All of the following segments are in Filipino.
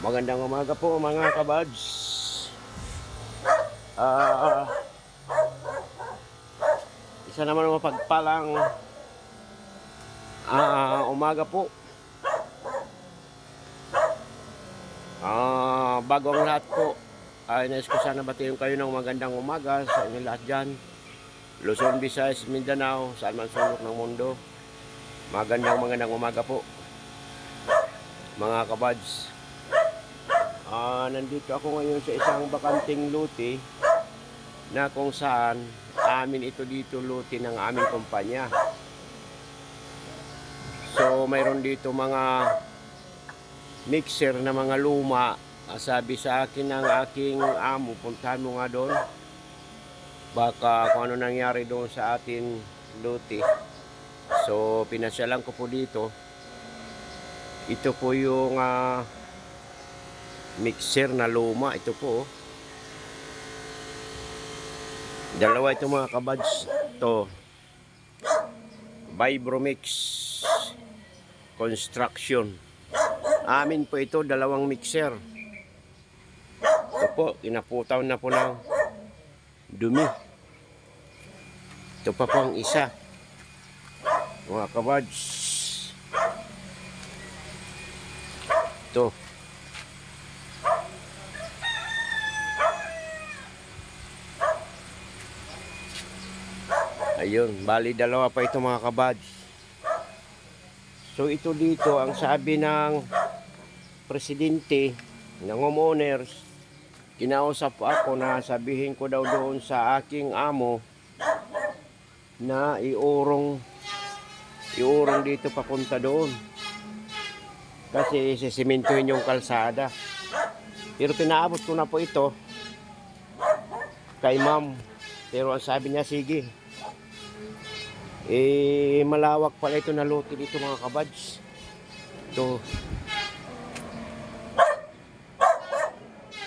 Magandang umaga po mga kabads. Ah, isa naman ang mapagpalang ah, umaga po. Ah, bago ang lahat po, ay nais ko sana batiin kayo ng magandang umaga sa inyo lahat dyan. Luzon, Visayas, Mindanao, saan man sulok ng mundo. Magandang magandang umaga po. Mga kabads. Ah, nandito ako ngayon sa isang bakanting luti na kung saan amin ito dito luti ng aming kumpanya. So, mayroon dito mga mixer na mga luma. Ah, Sabi sa akin ng aking amo, puntahan mo nga doon. Baka kung ano nangyari doon sa atin luti. So, pinasyalan ko po dito. Ito po yung ah, mixer na luma. Ito po. oh. Dalawa ito mga kabads. Ito. Vibromix Construction. Amin po ito, dalawang mixer. Ito po, inaputaw na po ng dumi. Ito pa po ang isa. Mga kabads. Ito. Ayun, bali dalawa pa ito mga kabads. So ito dito ang sabi ng presidente ng homeowners, kinausap ako na sabihin ko daw doon sa aking amo na iurong iurong dito papunta doon. Kasi sisimentohin yung kalsada. Pero pinaabot ko na po ito kay ma'am. Pero ang sabi niya, sige, eh, malawak pala ito na lote dito mga kabads. Ito.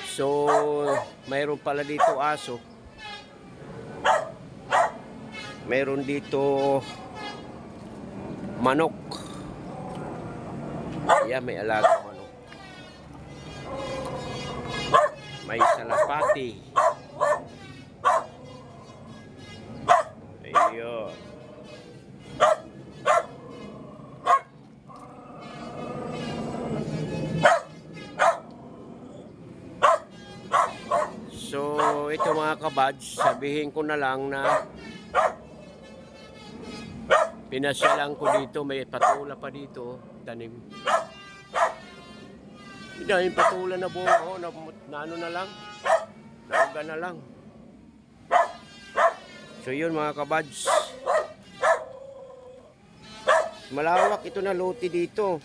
So, mayroon pala dito aso. Mayroon dito manok. Ayan, may alaga manok. May salapati. Ito mga kabads, sabihin ko na lang na pinasyalan ko dito, may patula pa dito, tanim. Dahil patula na buo, oh, na, na ano na lang, nauga na lang. So yun mga kabads. Malawak ito na lote dito.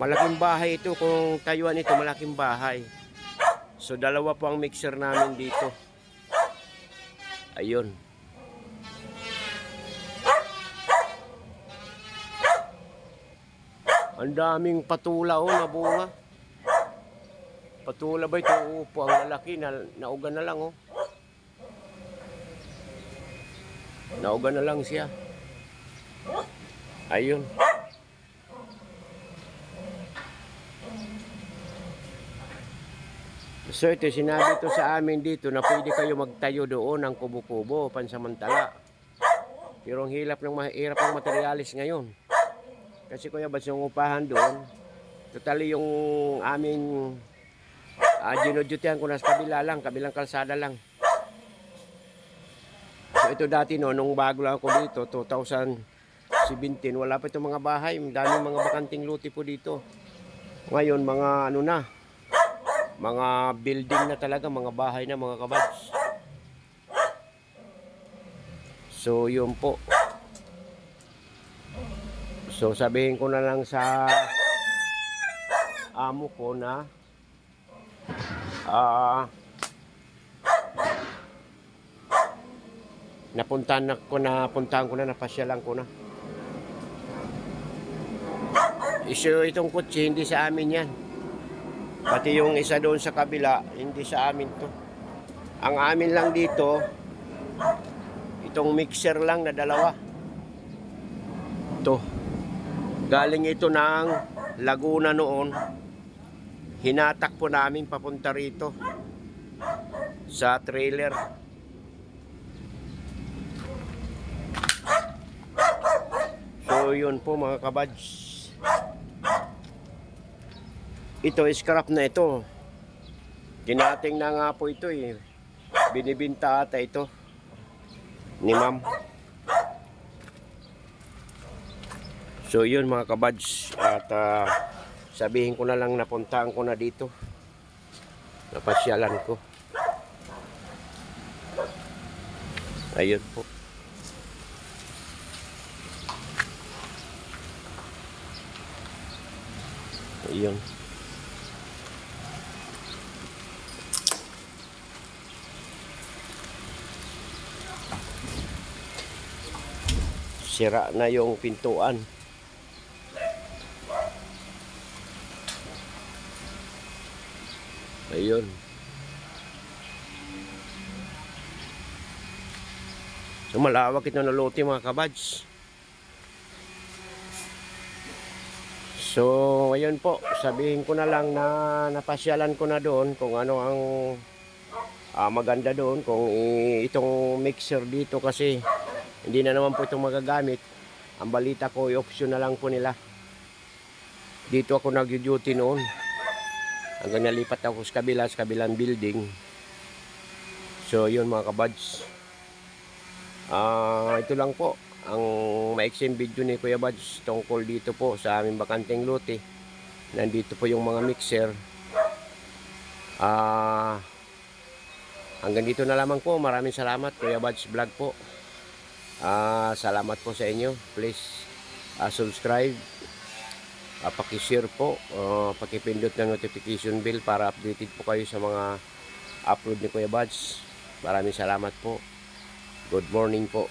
Malaking bahay ito. Kung tayuan ito, malaking bahay. So dalawa po ang mixer namin dito. Ayun. Ang daming patula oh, na bunga. Patula ba ito? Upo ang lalaki na nauga na lang oh. Nauga na lang siya. Ayun. Ito, sinabi to sa amin dito na pwede kayo magtayo doon ng kubo-kubo pansamantala. Pero ang hilap ng mahirap ng materialis ngayon. Kasi kuya bas yung upahan doon, totally yung aming uh, dinodyotihan ko nasa kabila lang, kabilang kalsada lang. So ito dati no, nung bago lang ako dito, 2017, wala pa itong mga bahay. Daming mga bakanting luti po dito. Ngayon, mga ano na, mga building na talaga, mga bahay na, mga kabads. So, yun po. So, sabihin ko na lang sa amo ko na ah napuntahan na ko na puntahan ko na napasyalan ko na iso itong kutsi hindi sa amin yan pati yung isa doon sa kabila hindi sa amin to ang amin lang dito itong mixer lang na dalawa to galing ito ng Laguna noon hinatak po namin papunta rito sa trailer. So yun po mga kabads. Ito scrap na ito. Tinating na nga po ito eh. Binibinta ata ito ni ma'am. So yun mga kabads at ah, sabihin ko na lang napuntahan ko na dito. Napasyalan ko. Ayun po. Ayun. Sira na yung pintuan. Ayun. So malawak ito na mga kabads. So, ayun po, sabihin ko na lang na napasyalan ko na doon kung ano ang ah, maganda doon, kung itong mixer dito kasi hindi na naman po itong magagamit. Ang balita ko, i-option na lang po nila. Dito ako nag-duty noon. Hanggang nalipat ako sa kabila, sa kabilang building. So, yun mga kabads. Ah, ito lang po ang maiksing video ni Kuya Bads tungkol dito po sa aming bakanteng lote. Nandito po yung mga mixer. Ah, hanggang dito na lamang po. Maraming salamat Kuya Bads Vlog po. Ah, salamat po sa inyo. Please ah, subscribe. Ah, paki-share po. Ah, paki-pindot ng notification bell para updated po kayo sa mga upload ni Kuya Bads. Maraming salamat po. Good morning po.